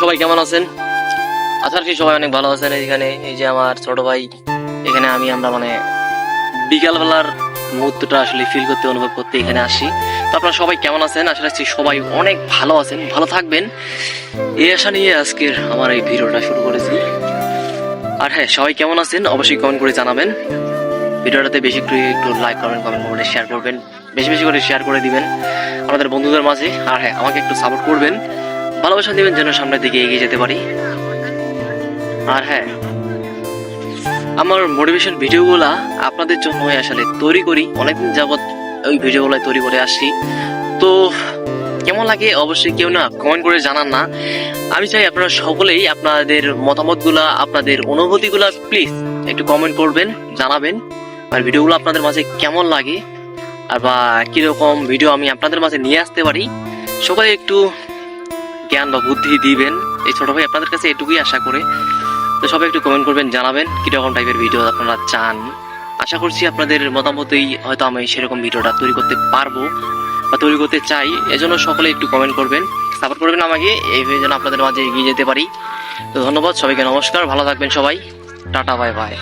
সবাই কেমন আছেন? আশা রাখছি সবাই অনেক ভালো আছেন এখানে। এই যে আমার ছোট ভাই, এখানে আমি আমরা মানে বিকালবেলার মুহূর্তটা আসলে ফিল করতে, অনুভব করতে এখানে আসি। তো আপনারা সবাই কেমন আছেন? আশা রাখছি সবাই অনেক ভালো আছেন, ভালো থাকবেন। এই আশা নিয়ে আজকের আমার এই ভিডিওটা শুরু করেছি। আর হ্যাঁ সবাই কেমন আছেন? অবশ্যই কমেন্ট করে জানাবেন। ভিডিওটাতে বেশি করে একটু লাইক করবেন কমেন্ট করবেন শেয়ার করবেন। বেশি বেশি করে শেয়ার করে দিবেন আমাদের বন্ধুদের মাঝে। আর হ্যাঁ আমাকে একটু সাপোর্ট করবেন। ভালোবাসা দিবেন যেন সামনের দিকে এগিয়ে যেতে পারি। আর হ্যাঁ আমার মোটিভেশন ভিডিওগুলা আপনাদের জন্য আসলে তৈরি করি। অনেকদিন যাবৎ ওই ভিডিওগুলো তৈরি করে আসছি। তো কেমন লাগে অবশ্যই কেউ না কমেন্ট করে জানান না। আমি চাই আপনারা সকলেই আপনাদের মতামতগুলা, আপনাদের অনুভূতিগুলা প্লিজ একটু কমেন্ট করবেন, জানাবেন। আর ভিডিওগুলো আপনাদের মাঝে কেমন লাগে? আর বা কীরকম ভিডিও আমি আপনাদের মাঝে নিয়ে আসতে পারি? সবাই একটু জ্ঞান বা বুদ্ধি দিবেন। এই ছোট ভাই আপনাদের কাছে এটুকুই আশা করে। তো সবাই একটু কমেন্ট করবেন, জানাবেন কীরকম টাইপের ভিডিও আপনারা চান। আশা করছি আপনাদের মতামতেই হয়তো আমি সেরকম ভিডিওটা তৈরি করতে পারব বা তৈরি করতে চাই। এজন্য সকলে একটু কমেন্ট করবেন। সাপোর্ট করবেন আমাকে, এই যেন আপনাদের মাঝে এগিয়ে যেতে পারি। তো ধন্যবাদ সবাইকে, নমস্কার, ভালো থাকবেন সবাই। Tata bye bye